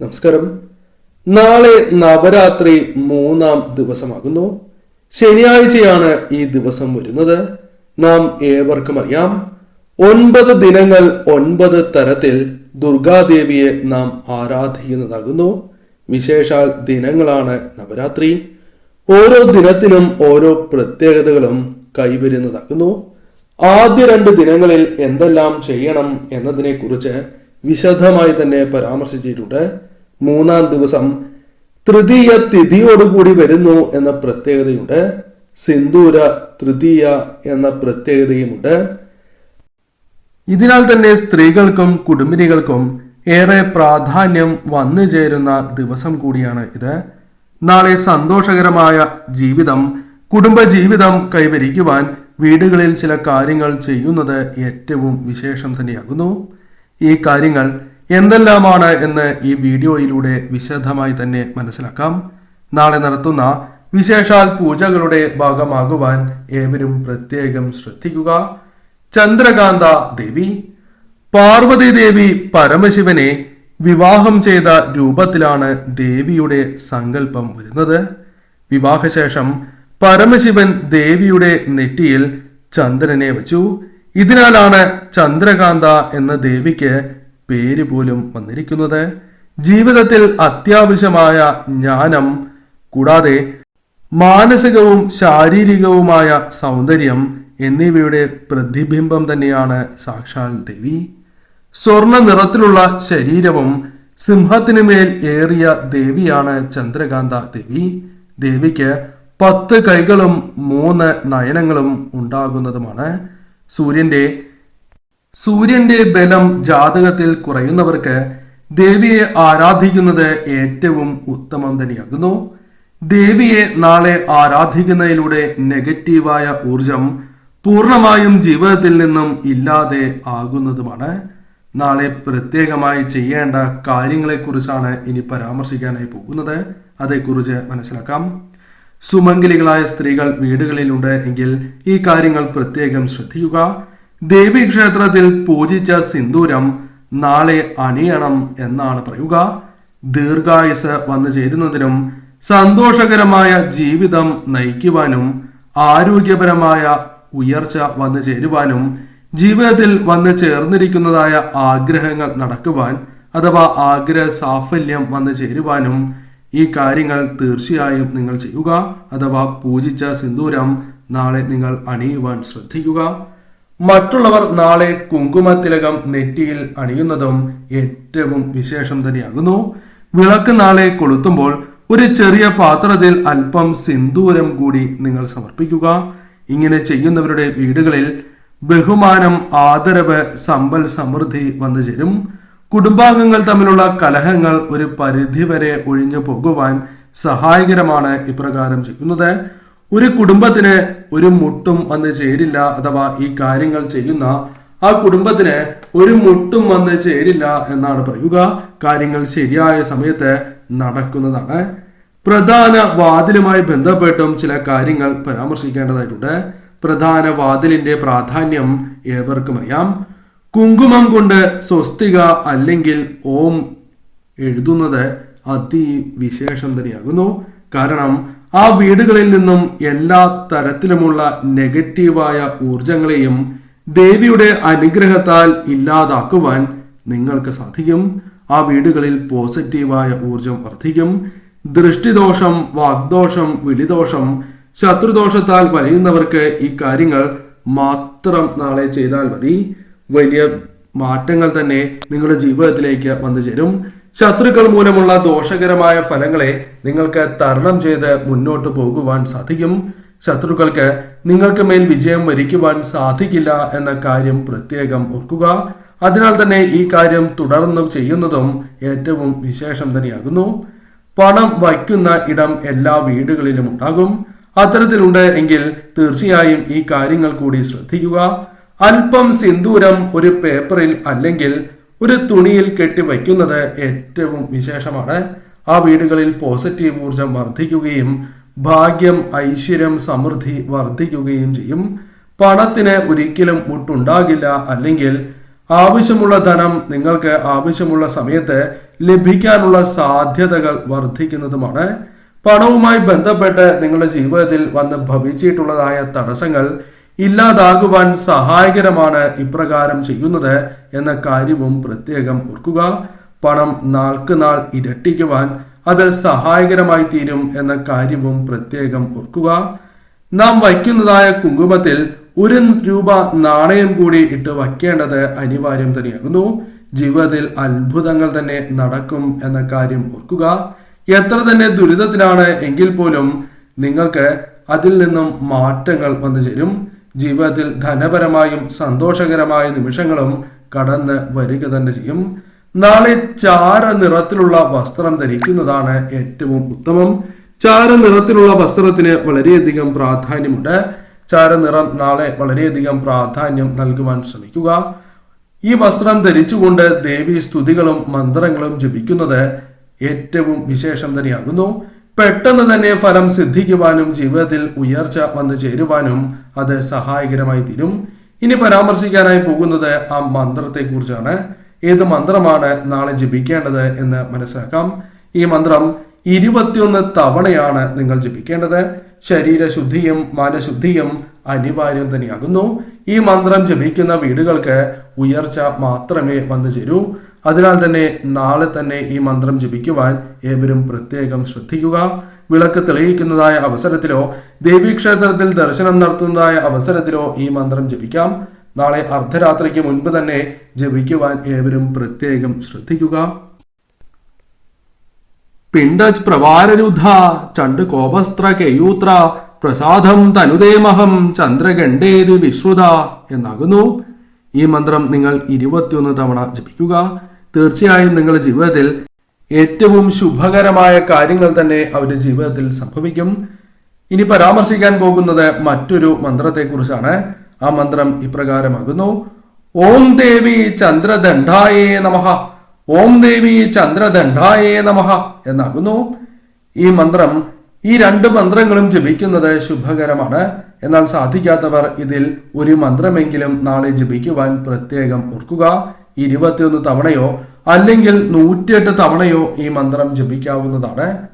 നമസ്കാരം. നാളെ നവരാത്രി മൂന്നാം ദിവസമാകുന്നു. ശനിയാഴ്ചയാണ് ഈ ദിവസം വരുന്നത്. നാം ഏവർക്കും അറിയാം. ഒൻപത് ദിനങ്ങൾ ഒൻപത് തരത്തിൽ ദുർഗാദേവിയെ നാം ആരാധിക്കുന്നതാകുന്നു. വിശേഷാൽ ദിനങ്ങളാണ് നവരാത്രി. ഓരോ ദിനത്തിനും ഓരോ പ്രത്യേകതകളും കൈവരുന്നതാകുന്നു. ആദ്യ രണ്ട് ദിനങ്ങളിൽ എന്തെല്ലാം ചെയ്യണം എന്നതിനെക്കുറിച്ച് വിശദമായി തന്നെ പരാമർശിച്ചിട്ടുണ്ട്. മൂന്നാം ദിവസം തൃതീയ തിഥിയോടുകൂടി വരുന്നു എന്ന പ്രത്യേകതയുണ്ട്. സിന്ദൂര തൃതീയ എന്ന പ്രത്യേകതയുമുണ്ട്. ഇതിനാൽ തന്നെ സ്ത്രീകൾക്കും കുടുംബിനികൾക്കും ഏറെ പ്രാധാന്യം വന്നു ചേരുന്ന ദിവസം കൂടിയാണ് ഇത്. നാളെ സന്തോഷകരമായ ജീവിതം കുടുംബജീവിതം കൈവരിക്കുവാൻ വീടുകളിൽ ചില കാര്യങ്ങൾ ചെയ്യുന്നത് ഏറ്റവും വിശേഷം തന്നെയാകുന്നു. ഈ കാര്യങ്ങൾ എന്തെല്ലാമാണ് എന്ന് ഈ വീഡിയോയിലൂടെ വിശദമായി തന്നെ മനസ്സിലാക്കാം. നാളെ നടത്തുന്ന വിശേഷാൽ പൂജകളുടെ ഭാഗമാകുവാൻ ഏവരും പ്രത്യേകം ശ്രദ്ധിക്കുക. ചന്ദ്രകാന്ത ദേവി പാർവതി ദേവി പരമശിവനെ വിവാഹം ചെയ്ത രൂപത്തിലാണ് ദേവിയുടെ സങ്കല്പം വരുന്നത്. വിവാഹശേഷം പരമശിവൻ ദേവിയുടെ നെറ്റിയിൽ ചന്ദ്രനെ വച്ചു. ഇതിനാലാണ് ചന്ദ്രകാന്ത എന്ന ദേവിക്ക് പേര് പോലും വന്നിരിക്കുന്നത്. ജീവിതത്തിൽ അത്യാവശ്യമായ ജ്ഞാനം കൂടാതെ മാനസികവും ശാരീരികവുമായ സൗന്ദര്യം എന്നിവയുടെ പ്രതിബിംബം തന്നെയാണ് സാക്ഷാൽ ദേവി. സ്വർണ നിറത്തിലുള്ള ശരീരവും സിംഹത്തിനു മേൽ ഏറിയ ദേവിയാണ് ചന്ദ്രകാന്ത ദേവി. ദേവിക്ക് പത്ത് കൈകളും മൂന്ന് നയനങ്ങളും ഉണ്ടാകുന്നതുമാണ്. സൂര്യന്റെ സൂര്യന്റെ ബലം ജാതകത്തിൽ കുറയുന്നവർക്ക് ദേവിയെ ആരാധിക്കുന്നത് ഏറ്റവും ഉത്തമം തന്നെയാകുന്നു. ദേവിയെ നാളെ ആരാധിക്കുന്നതിലൂടെ നെഗറ്റീവായ ഊർജം പൂർണമായും ജീവിതത്തിൽ നിന്നും ഇല്ലാതെ ആകുന്നതുമാണ്. നാളെ പ്രത്യേകമായി ചെയ്യേണ്ട കാര്യങ്ങളെക്കുറിച്ചാണ് ഇനി പരാമർശിക്കാനായി പോകുന്നത്. അതേക്കുറിച്ച് മനസ്സിലാക്കാം. സുമംഗലികളായ സ്ത്രീകൾ വീടുകളിലുണ്ട് എങ്കിൽ ഈ കാര്യങ്ങൾ പ്രത്യേകം ശ്രദ്ധിക്കുക. ദേവീക്ഷേത്രത്തിൽ പൂജിച്ച സിന്ദൂരം നാളെ അണിയണം എന്നാണ് പറയുക. ദീർഘായുസ് വന്നു ചേരുന്നതിനും സന്തോഷകരമായ ജീവിതം നയിക്കുവാനും ആരോഗ്യപരമായ ഉയർച്ച വന്നു ചേരുവാനും ജീവിതത്തിൽ വന്നു ചേർന്നിരിക്കുന്നതായ ആഗ്രഹങ്ങൾ നടക്കുവാൻ അഥവാ ആഗ്രഹ സാഫല്യം വന്നു ചേരുവാനും ഈ കാര്യങ്ങൾ തീർച്ചയായും നിങ്ങൾ ചെയ്യുക അഥവാ പൂജിച്ച സിന്ദൂരം നാളെ നിങ്ങൾ അണിയുവാൻ ശ്രദ്ധിക്കുക. മറ്റുള്ളവർ നാളെ കുങ്കുമത്തിലകം നെറ്റിയിൽ അണിയുന്നതും ഏറ്റവും വിശേഷം തന്നെയാകുന്നു. വിളക്ക് നാളെ കൊളുത്തുമ്പോൾ ഒരു ചെറിയ പാത്രത്തിൽ അല്പം സിന്ദൂരം കൂടി നിങ്ങൾ സമർപ്പിക്കുക. ഇങ്ങനെ ചെയ്യുന്നവരുടെ വീടുകളിൽ ബഹുമാനം ആദരവ് സമ്പൽ സമൃദ്ധി വന്നു ചേരും കുടുംബാംഗങ്ങൾ തമ്മിലുള്ള കലഹങ്ങൾ ഒരു പരിധിവരെ ഒഴിഞ്ഞു പോകുവാൻ സഹായകരമാണ് ഇപ്രകാരം ചെയ്യുന്നത്. ഒരു കുടുംബത്തിന് ഒരു മുട്ടും വന്ന് ചേരില്ല അഥവാ ഈ കാര്യങ്ങൾ ചെയ്യുന്ന ആ കുടുംബത്തിന് ഒരു മുട്ടും വന്ന് ചേരില്ല എന്നാണ് പറയുക. കാര്യങ്ങൾ ശരിയായ സമയത്ത് നടക്കുന്നതാണ്. പ്രധാന വാതിലുമായി ബന്ധപ്പെട്ടും ചില കാര്യങ്ങൾ പരാമർശിക്കേണ്ടതായിട്ടുണ്ട്. പ്രധാന വാതിലിന്റെ പ്രാധാന്യം ഏവർക്കും അറിയാം. കുങ്കുമം കൊണ്ട് സ്വസ്തിക അല്ലെങ്കിൽ ഓം എഴുതുന്നത് അതിവിശേഷം തന്നെയാകുന്നു. കാരണം ആ വീടുകളിൽ നിന്നും എല്ലാ തരത്തിലുമുള്ള നെഗറ്റീവായ ഊർജങ്ങളെയും ദേവിയുടെ അനുഗ്രഹത്താൽ ഇല്ലാതാക്കുവാൻ നിങ്ങൾക്ക് സാധിക്കും. ആ വീടുകളിൽ പോസിറ്റീവായ ഊർജം വർദ്ധിക്കും. ദൃഷ്ടിദോഷം വാഗ്ദോഷം വിളിദോഷം ശത്രുദോഷത്താൽ വലയുന്നവർക്ക് ഈ കാര്യങ്ങൾ മാത്രം നാളെ ചെയ്താൽ മതി. വലിയ മാറ്റങ്ങൾ തന്നെ നിങ്ങളുടെ ജീവിതത്തിലേക്ക് വന്നു ചേരും. ശത്രുക്കൾ മൂലമുള്ള ദോഷകരമായ ഫലങ്ങളെ നിങ്ങൾക്ക് തരണം ചെയ്ത് മുന്നോട്ട് പോകുവാൻ സാധിക്കും. ശത്രുക്കൾക്ക് നിങ്ങൾക്ക് മേൽ വിജയം വരിക്കുവാൻ സാധിക്കില്ല എന്ന കാര്യം പ്രത്യേകം ഓർക്കുക. അതിനാൽ തന്നെ ഈ കാര്യം തുടർന്ന് ചെയ്യുന്നതും ഏറ്റവും വിശേഷം തന്നെയാകുന്നു. പണം വയ്ക്കുന്ന ഇടം എല്ലാ വീടുകളിലും ഉണ്ടാകും. അത്തരത്തിലുണ്ട് എങ്കിൽ തീർച്ചയായും ഈ കാര്യങ്ങൾ കൂടി ശ്രദ്ധിക്കുക. അല്പം സിന്ദൂരം ഒരു പേപ്പറിൽ അല്ലെങ്കിൽ ഒരു തുണിയിൽ കെട്ടി വയ്ക്കുന്നത് ഏറ്റവും വിശേഷമാണ്. ആ വീടുകളിൽ പോസിറ്റീവ് ഊർജം വർദ്ധിക്കുകയും ഭാഗ്യം ഐശ്വര്യം സമൃദ്ധി വർദ്ധിക്കുകയും ചെയ്യും. പണത്തിന് ഒരിക്കലും മുട്ടുണ്ടാകില്ല. അല്ലെങ്കിൽ ആവശ്യമുള്ള ധനം നിങ്ങൾക്ക് ആവശ്യമുള്ള സമയത്ത് ലഭിക്കാനുള്ള സാധ്യതകൾ വർദ്ധിക്കുന്നതുമാണ്. പണവുമായി ബന്ധപ്പെട്ട് നിങ്ങളുടെ ജീവിതത്തിൽ വന്ന് ഭവിച്ചിട്ടുള്ളതായ തടസ്സങ്ങൾ ഇല്ലാതാകുവാൻ സഹായകരമാണ് ഇപ്രകാരം ചെയ്യുന്നത് എന്ന കാര്യവും പ്രത്യേകം ഓർക്കുക. പണം നാൾക്ക് നാൾ ഇരട്ടിക്കുവാൻ അത് സഹായകരമായി തീരും എന്ന കാര്യവും പ്രത്യേകം ഓർക്കുക. നാം വയ്ക്കുന്നതായ കുങ്കുമത്തിൽ ഒരു രൂപ നാണയം കൂടി ഇട്ട് വയ്ക്കേണ്ടത് അനിവാര്യം തന്നെയാകുന്നു. ജീവിതത്തിൽ അത്ഭുതങ്ങൾ തന്നെ നടക്കും എന്ന കാര്യം ഓർക്കുക. എത്ര തന്നെ ദുരിതത്തിലാണ് എങ്കിൽ പോലും നിങ്ങൾക്ക് അതിൽ നിന്നും മാറ്റങ്ങൾ വന്നു ചേരും. ജീവിതത്തിൽ ധനപരമായും സന്തോഷകരമായ നിമിഷങ്ങളും കടന്ന് വരിക തന്നെ ചെയ്യും. നാളെ ചാര നിറത്തിലുള്ള വസ്ത്രം ധരിക്കുന്നതാണ് ഏറ്റവും ഉത്തമം. ചാര നിറത്തിലുള്ള വസ്ത്രത്തിന് വളരെയധികം പ്രാധാന്യമുണ്ട്. ചാര നിറം നാളെ വളരെയധികം പ്രാധാന്യം നൽകുവാൻ ശ്രമിക്കുക. ഈ വസ്ത്രം ധരിച്ചുകൊണ്ട് ദേവി സ്തുതികളും മന്ത്രങ്ങളും ജപിക്കുന്നത് ഏറ്റവും വിശേഷം തന്നെയാകുന്നു. പെട്ടെന്ന് തന്നെ ഫലം സിദ്ധിക്കുവാനും ജീവിതത്തിൽ ഉയർച്ച വന്നു ചേരുവാനും അത് സഹായകരമായി തീരും. ഇനി പരാമർശിക്കാനായി പോകുന്നത് ആ മന്ത്രത്തെ കുറിച്ചാണ് ഏത് മന്ത്രമാണ് നാളെ ജപിക്കേണ്ടത് എന്ന് മനസ്സിലാക്കാം. ഈ മന്ത്രം ഇരുപത്തിയൊന്ന് തവണയാണ് നിങ്ങൾ ജപിക്കേണ്ടത്. ശരീരശുദ്ധിയും മനഃശുദ്ധിയും അനിവാര്യം തന്നെയാകുന്നു. ഈ മന്ത്രം ജപിക്കുന്ന വീടുകൾക്ക് ഉയർച്ച മാത്രമേ വന്നു ചേരൂ. അതിനാൽ തന്നെ നാളെ തന്നെ ഈ മന്ത്രം ജപിക്കുവാൻ ഏവരും പ്രത്യേകം ശ്രദ്ധിക്കുക. വിളക്ക് തെളിയിക്കുന്നതായ അവസരത്തിലോ ദേവീക്ഷേത്രത്തിൽ ദർശനം നടത്തുന്നതായ അവസരത്തിലോ ഈ മന്ത്രം ജപിക്കാം. നാളെ അർദ്ധരാത്രിക്ക് മുൻപ് തന്നെ ജപിക്കുവാൻ ഏവരും പ്രത്യേകം ശ്രദ്ധിക്കുക. പിണ്ടജ് പ്രവാരരുദ്ധ ചണ്ട് കോപസ്ത്ര കെയൂത്ര പ്രസാദം തനുദേമഹം ചന്ദ്രഗണ്ഡേതി വിശ്രുത എന്നാകുന്നു. ഈ മന്ത്രം നിങ്ങൾ ഇരുപത്തിയൊന്ന് തവണ ജപിക്കുക. തീർച്ചയായും നിങ്ങളുടെ ജീവിതത്തിൽ ഏറ്റവും ശുഭകരമായ കാര്യങ്ങൾ തന്നെ അവരുടെ ജീവിതത്തിൽ സംഭവിക്കും. ഇനി പരാമർശിക്കാൻ പോകുന്നത് മറ്റൊരു മന്ത്രത്തെക്കുറിച്ചാണ്. ആ മന്ത്രം ഇപ്രകാരമാകുന്നു. ഓം ദേവി ചന്ദ്രദണ്ഡായേ നമഃ. ഓം ദേവി ചന്ദ്രദണ്ഡായേ നമഃ എന്നാകുന്നു. ഈ മന്ത്രം ഈ രണ്ട് മന്ത്രങ്ങളും ജപിക്കുന്നത് ശുഭകരമാണ്. എന്നാൽ സാധിക്കാത്തവർ ഇതിൽ ഒരു മന്ത്രമെങ്കിലും നാളെ ജപിക്കുവാൻ പ്രത്യേകം ഓർക്കുക. ഇരുപത്തിയൊന്ന് തവണയോ അല്ലെങ്കിൽ നൂറ്റിയെട്ട് തവണയോ ഈ മന്ത്രം ജപിക്കാവുന്നതാണ്.